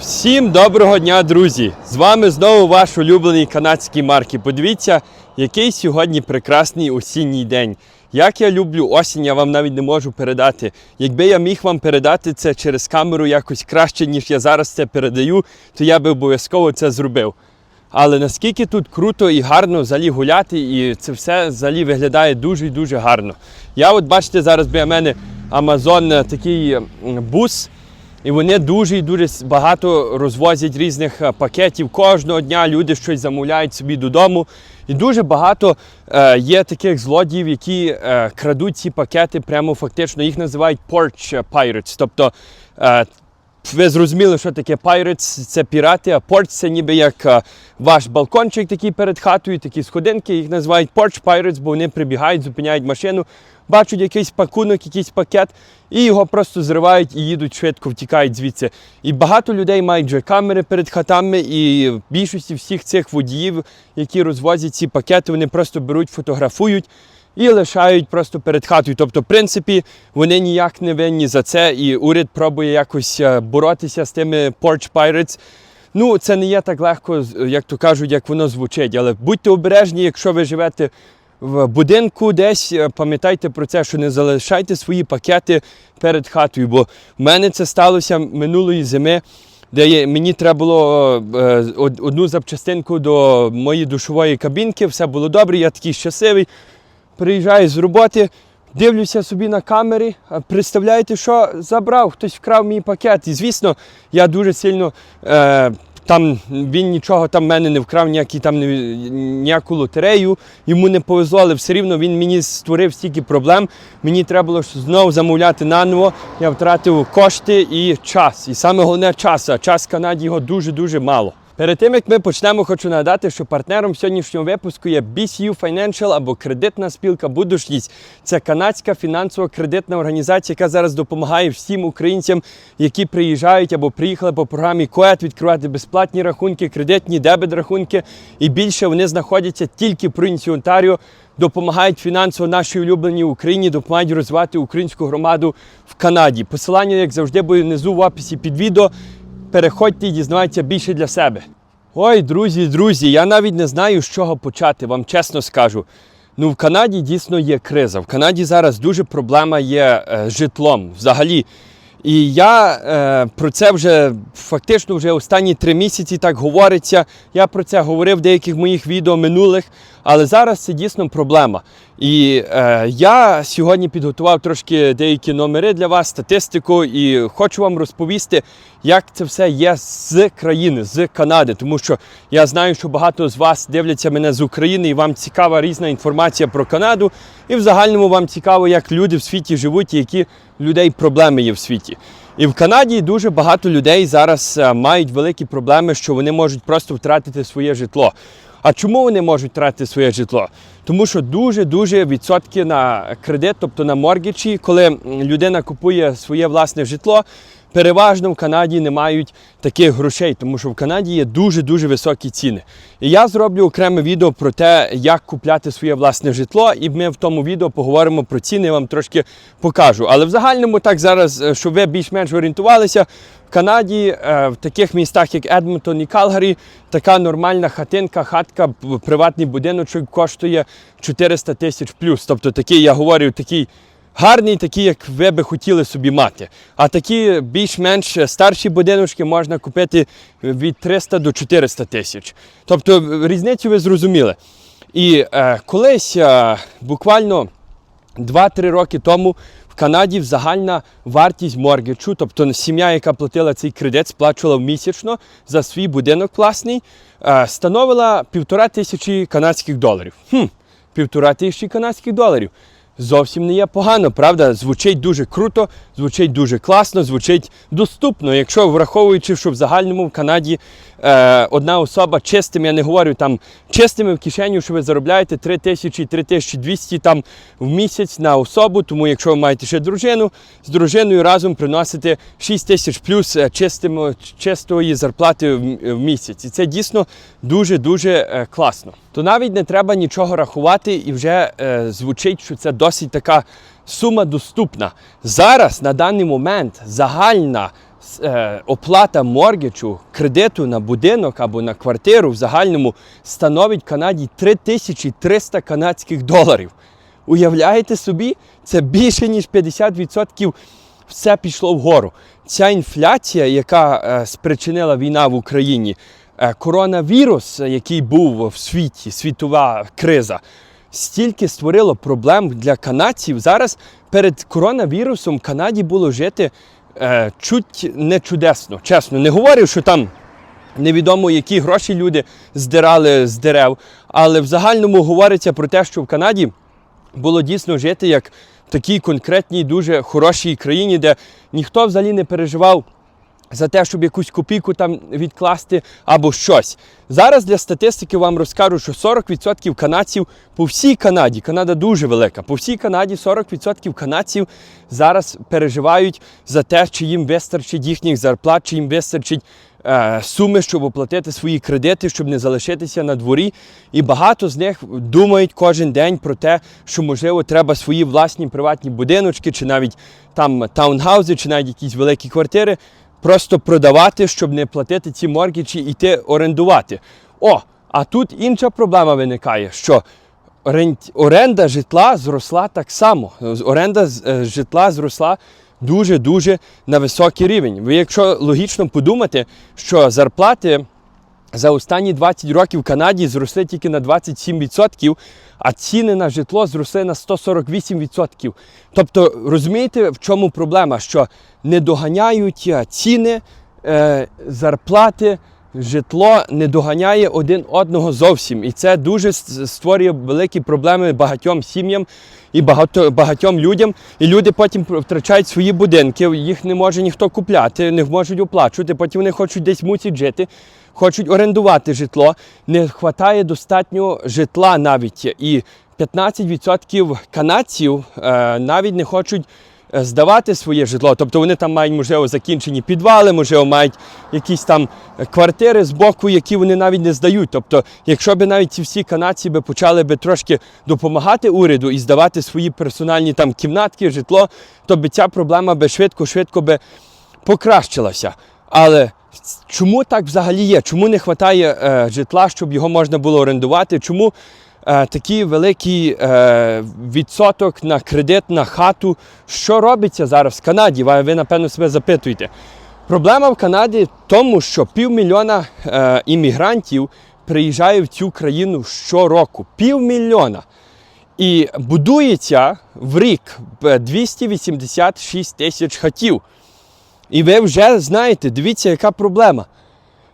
Всім доброго дня, друзі! З вами знову ваш улюблений канадський марки. Подивіться, який сьогодні прекрасний осінній день. Як я люблю осінь, я вам навіть не можу передати. Якби я міг вам передати це через камеру якось краще, ніж я зараз це передаю, то я би обов'язково це зробив. Але наскільки тут круто і гарно взагалі гуляти, і це все взагалі виглядає дуже і дуже гарно. Я от бачите, зараз біля мене Amazon е, такий бус. І вони дуже і дуже багато розвозять різних е, пакетів. Кожного дня люди щось замовляють собі додому. І дуже багато е, є таких злодіїв, які е, крадуть ці пакети, прямо фактично їх називають porch pirates. Тобто е, ви зрозуміли, що таке pirates, це пірати, а porch це ніби як е, ваш балкончик такий перед хатою, такі сходинки, їх називають porch pirates, бо вони прибігають, зупиняють машину, бачать якийсь пакунок, якийсь пакет, і його просто зривають і їдуть швидко, втікають звідси. І багато людей мають вже камери перед хатами, і більшості всіх цих водіїв, які розвозять ці пакети, вони просто беруть, фотографують. І лишають просто перед хатою. Тобто, в принципі, вони ніяк не винні за це, і уряд пробує якось е, боротися з тими Porch Pirates. Ну, це не є так легко, як то кажуть, як воно звучить. Але будьте обережні, якщо ви живете в будинку десь, е, пам'ятайте про це, що не залишайте свої пакети перед хатою. Бо в мене це сталося минулої зими, де мені треба було е, одну запчастинку до моєї душової кабінки, все було добре, я такий щасливий. Приїжджаю з роботи, дивлюся собі на камері, представляєте, що забрав, хтось вкрав мій пакет. І звісно, я дуже сильно. Е, там він нічого там мене не вкрав, ніякі там ніяку лотерею, йому не повезло, але все рівно він мені створив стільки проблем. Мені треба було знову замовляти наново. Я втратив кошти і час. І саме головне час. А час в Канаді його дуже-дуже мало. Перед тим як ми почнемо, хочу нагадати, що партнером сьогоднішнього випуску є BCU Financial або кредитна спілка Будушність. Це канадська фінансово-кредитна організація, яка зараз допомагає всім українцям, які приїжджають або приїхали по програмі КОЕТ відкривати безплатні рахунки, кредитні дебет рахунки. І більше вони знаходяться тільки в провінції Онтаріо. Допомагають фінансово нашій улюбленій Україні, допомагають розвивати українську громаду в Канаді. Посилання, як завжди, буде внизу в описі під відео. Переходьте і дізнавайтеся більше для себе. Ой, друзі, друзі, я навіть не знаю, з чого почати, вам чесно скажу. Ну, в Канаді дійсно є криза. В Канаді зараз дуже проблема є е, житлом взагалі. І я е, про це вже фактично вже останні три місяці так говориться. Я про це говорив в деяких моїх відео минулих, але зараз це дійсно проблема. І е, я сьогодні підготував трошки деякі номери для вас, статистику, і хочу вам розповісти, як це все є з країни, з Канади. Тому що я знаю, що багато з вас дивляться мене з України, і вам цікава різна інформація про Канаду. І в загальному вам цікаво, як люди в світі живуть і які людей проблеми є в світі. І в Канаді дуже багато людей зараз е, мають великі проблеми, що вони можуть просто втратити своє житло. А чому вони можуть втратити своє житло? Тому що дуже-дуже відсотки на кредит, тобто на моргічі, коли людина купує своє власне житло, переважно в Канаді не мають таких грошей, тому що в Канаді є дуже-дуже високі ціни. І я зроблю окреме відео про те, як купляти своє власне житло, і ми в тому відео поговоримо про ціни, я вам трошки покажу. Але в загальному так зараз, е, щоб ви більш-менш орієнтувалися, в Канаді, е, в таких містах, як Едмонтон і Калгарі, така нормальна хатинка, хатка, приватний будиночок коштує 400 тисяч плюс. Тобто такий, я говорю, такий гарний, такий, як ви би хотіли собі мати. А такі більш-менш старші будиночки можна купити від 300 до 400 тисяч. Тобто різницю ви зрозуміли. І е, колись е, буквально 2-3 роки тому в Канаді загальна вартість моргічу, тобто сім'я, яка платила цей кредит, сплачувала місячно за свій будинок власний, е, становила півтора тисячі канадських доларів. Хм, півтора тисячі канадських доларів. Зовсім не є погано, правда? Звучить дуже круто, звучить дуже класно, звучить доступно. Якщо враховуючи, що в загальному в Канаді е, одна особа чистим, я не говорю там чистими в кишеню, що ви заробляєте 3 тисячі, 3200 там в місяць на особу. Тому якщо ви маєте ще дружину, з дружиною разом приносите 6 тисяч плюс е, чистимо, чистої зарплати в, в місяць. І це дійсно дуже-дуже е, класно. То навіть не треба нічого рахувати, і вже е, звучить, що це досить така сума доступна. Зараз на даний момент загальна е, оплата моргічу, кредиту на будинок або на квартиру в загальному становить Канаді 3300 канадських доларів. Уявляєте собі, це більше ніж 50% все пішло вгору. Ця інфляція, яка е, спричинила війна в Україні, е, коронавірус, е, який був в світі, світова криза, стільки створило проблем для канадців. Зараз перед коронавірусом Канаді було жити е, чуть не чудесно. Чесно, не говорю, що там невідомо, які гроші люди здирали з дерев, але в загальному говориться про те, що в Канаді було дійсно жити як в такій конкретній, дуже хорошій країні, де ніхто взагалі не переживав за те, щоб якусь копійку там відкласти або щось. Зараз для статистики вам розкажу, що 40% канадців по всій Канаді, Канада дуже велика, по всій Канаді 40% канадців зараз переживають за те, чи їм вистачить їхніх зарплат, чи їм вистачить е, суми, щоб оплатити свої кредити, щоб не залишитися на дворі. І багато з них думають кожен день про те, що можливо треба свої власні приватні будиночки, чи навіть там таунхаузи, чи навіть якісь великі квартири просто продавати, щоб не платити ці моргічі і йти орендувати. О, а тут інша проблема виникає, що орен- оренда житла зросла так само. Оренда е, житла зросла дуже-дуже на високий рівень. Ви, якщо логічно подумати, що зарплати за останні 20 років в Канаді зросли тільки на 27%, а ціни на житло зросли на 148%. Тобто, розумієте, в чому проблема? Що не доганяють е, ціни, е, зарплати, житло не доганяє один одного зовсім. І це дуже створює великі проблеми багатьом сім'ям і багато, багатьом людям. І люди потім втрачають свої будинки, їх не може ніхто купляти, не можуть оплачувати, потім вони хочуть десь мусять жити хочуть орендувати житло, не вистачає достатньо житла навіть. І 15% канадців е, навіть не хочуть е, здавати своє житло. Тобто вони там мають, можливо, закінчені підвали, можливо, мають якісь там квартири з боку, які вони навіть не здають. Тобто, якщо б навіть ці всі канадці би почали би трошки допомагати уряду і здавати свої персональні там кімнатки, житло, то би ця проблема би швидко-швидко би покращилася. Але чому так взагалі є? Чому не вистачає е, житла, щоб його можна було орендувати? Чому е, такий великий е, відсоток на кредит на хату? Що робиться зараз в Канаді? Ви, напевно себе запитуєте. Проблема в Канаді в тому, що півмільйона е, іммігрантів приїжджає в цю країну щороку. Півмільйона. І будується в рік е, 286 тисяч хатів. І ви вже знаєте, дивіться, яка проблема.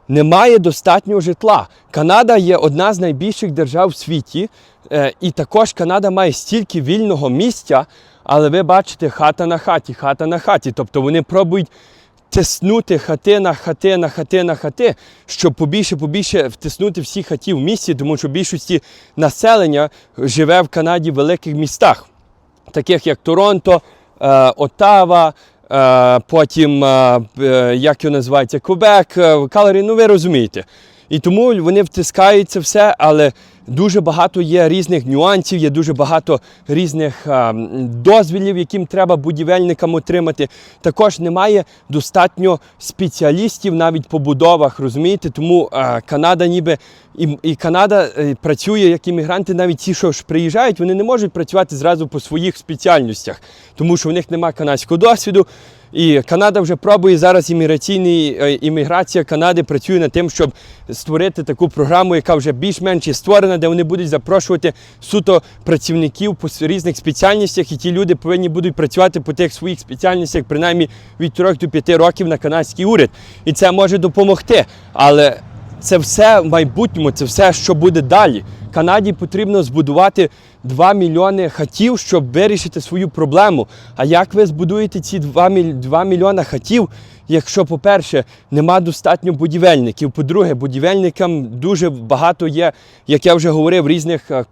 Немає достатнього житла. Канада є одна з найбільших держав в світі, е, і також Канада має стільки вільного місця, але ви бачите, хата на хаті, хата на хаті. Тобто вони пробують тиснути хати на хати на хати на хати, щоб побільше побільше втиснути всі хаті в місті, тому що більшості населення живе в Канаді в великих містах, таких як Торонто, е, Оттава. Е, потім, е, е, як його називається, Кубек, е, Калері, ну ви розумієте. І тому вони втискаються все, але дуже багато є різних нюансів, є дуже багато різних м, дозвілів, яким треба будівельникам отримати. Також немає достатньо спеціалістів навіть по будовах, розумієте? Тому е, Канада ніби і, і Канада е, працює як іммігранти, навіть ті, що ж приїжджають, вони не можуть працювати зразу по своїх спеціальностях, тому що в них немає канадського досвіду. І Канада вже пробує зараз імміграційний е, імміграція Канади працює над тим, щоб створити таку програму, яка вже більш-менш створена, де вони будуть запрошувати суто працівників по різних спеціальностях, і ті люди повинні будуть працювати по тих своїх спеціальностях, принаймні від 3 до 5 років на канадський уряд. І це може допомогти. Але це все в майбутньому, це все, що буде далі. Канаді потрібно збудувати 2 мільйони хатів, щоб вирішити свою проблему. А як ви збудуєте ці 2, міль... 2 мільйони хатів, якщо, по-перше, нема достатньо будівельників? По-друге, будівельникам дуже багато є, як я вже говорив, різних е,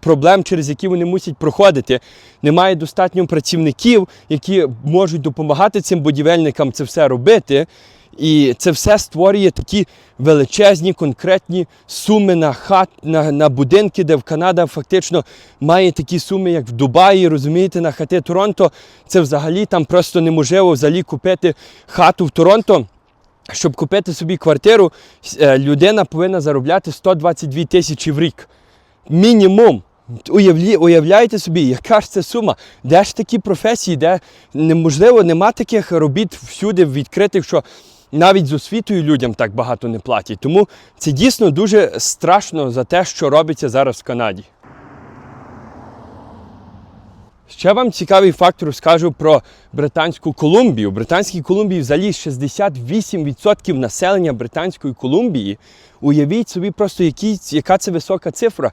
проблем, через які вони мусять проходити. Немає достатньо працівників, які можуть допомагати цим будівельникам це все робити. І це все створює такі величезні конкретні суми на хат, на, на будинки, де в Канада фактично має такі суми, як в Дубаї, розумієте, на хати Торонто. Це взагалі там просто неможливо взагалі купити хату в Торонто. Щоб купити собі квартиру, е, людина повинна заробляти 122 тисячі в рік. Мінімум. Уявлі, уявляєте собі, яка ж це сума? Де ж такі професії, де неможливо, нема таких робіт всюди відкритих, що навіть з освітою людям так багато не платять. Тому це дійсно дуже страшно за те, що робиться зараз в Канаді. Ще вам цікавий факт розкажу про Британську Колумбію. В Британській Колумбії взагалі 68% населення Британської Колумбії. Уявіть собі, просто які, яка це висока цифра.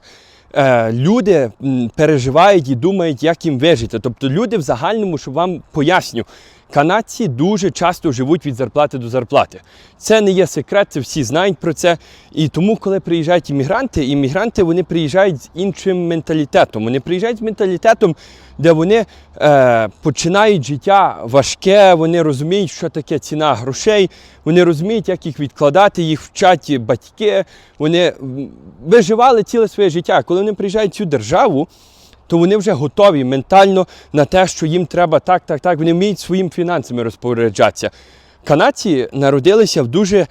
Е, люди переживають і думають, як їм вижити. Тобто люди в загальному, щоб вам поясню, канадці дуже часто живуть від зарплати до зарплати. Це не є секрет, це всі знають про це. І тому, коли приїжджають іммігранти, іммігранти вони приїжджають з іншим менталітетом. Вони приїжджають з менталітетом, де вони е, починають життя важке, вони розуміють, що таке ціна грошей, вони розуміють, як їх відкладати, їх вчать батьки. Вони виживали ціле своє життя. Коли вони приїжджають в цю державу, то вони вже готові ментально на те, що їм треба так, так, так. Вони вміють своїм фінансами розпоряджатися. Канадці народилися в дуже е,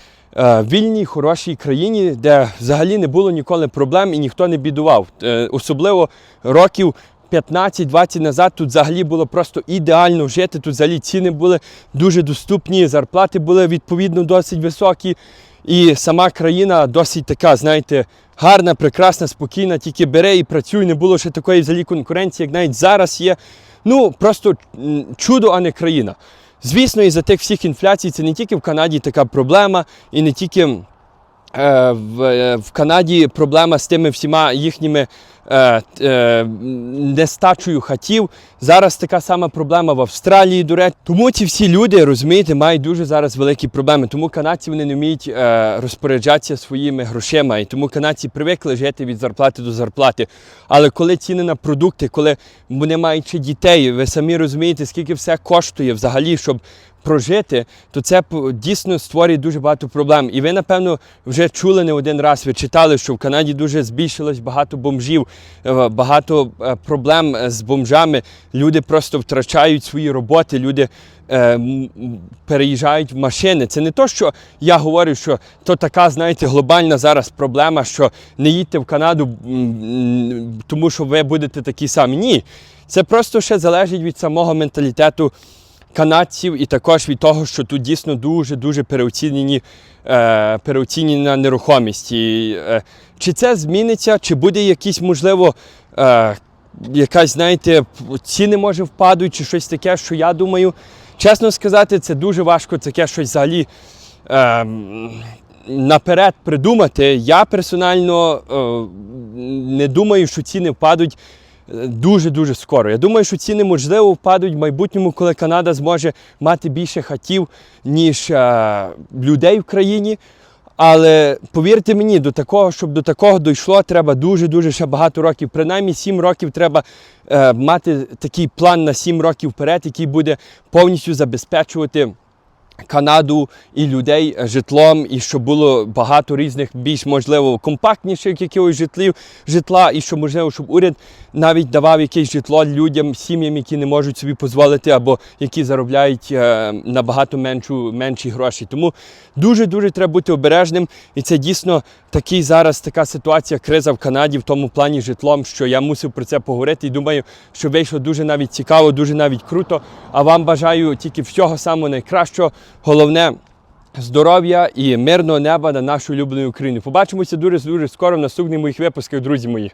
вільній, хорошій країні, де взагалі не було ніколи проблем і ніхто не бідував. Е, особливо років 15-20 назад тут взагалі було просто ідеально жити. Тут взагалі ціни були дуже доступні, зарплати були відповідно досить високі. І сама країна досить така, знаєте, гарна, прекрасна, спокійна, тільки бере і працює. Не було ще такої взагалі конкуренції, як навіть зараз є. Ну, просто чудо, а не країна. Звісно, із-за тих всіх інфляцій це не тільки в Канаді така проблема, і не тільки в, е, в Канаді проблема з тими всіма їхніми е, е, нестачею хатів. Зараз така сама проблема в Австралії, до речі. Тому ці всі люди, розумієте, мають дуже зараз великі проблеми. Тому канадці вони не вміють е, розпоряджатися своїми грошима. І тому канадці привикли жити від зарплати до зарплати. Але коли ціни на продукти, коли вони мають ще дітей, ви самі розумієте, скільки все коштує взагалі, щоб прожити, то це дійсно створює дуже багато проблем. І ви, напевно, вже чули не один раз, ви читали, що в Канаді дуже збільшилось багато бомжів, е, багато е, проблем е, з бомжами. Люди просто втрачають свої роботи, люди е, переїжджають в машини. Це не то, що я говорю, що то така, знаєте, глобальна зараз проблема, що не їдьте в Канаду, тому що ви будете такі самі. Ні. Це просто ще залежить від самого менталітету канадців і також від того, що тут дійсно дуже-дуже переоцінені, е, переоцінена нерухомість. І, е, чи це зміниться, чи буде якісь, можливо, е, якась, знаєте, ціни може впадуть, чи щось таке, що я думаю. Чесно сказати, це дуже важко таке щось взагалі. Е, Наперед придумати, я персонально е, не думаю, що ціни впадуть дуже-дуже скоро. Я думаю, що ціни можливо впадуть в майбутньому, коли Канада зможе мати більше хатів, ніж е, людей в країні. Але повірте мені, до такого, щоб до такого дійшло, треба дуже-дуже ще багато років. Принаймні 7 років треба е, мати такий план на 7 років вперед, який буде повністю забезпечувати. Канаду і людей житлом, і щоб було багато різних, більш можливо, компактніших якихось житлів, житла, і щоб можливо, щоб уряд навіть давав якесь житло людям, сім'ям, які не можуть собі дозволити, або які заробляють е, набагато меншу, менші гроші. Тому дуже дуже треба бути обережним. І це дійсно такий зараз така ситуація, криза в Канаді в тому плані житлом, що я мусив про це поговорити. І думаю, що вийшло дуже навіть цікаво, дуже навіть круто. А вам бажаю тільки всього самого найкращого. Головне здоров'я і мирного неба на нашу улюблену Україну. Побачимося дуже дуже скоро в наступних моїх випусках, друзі мої.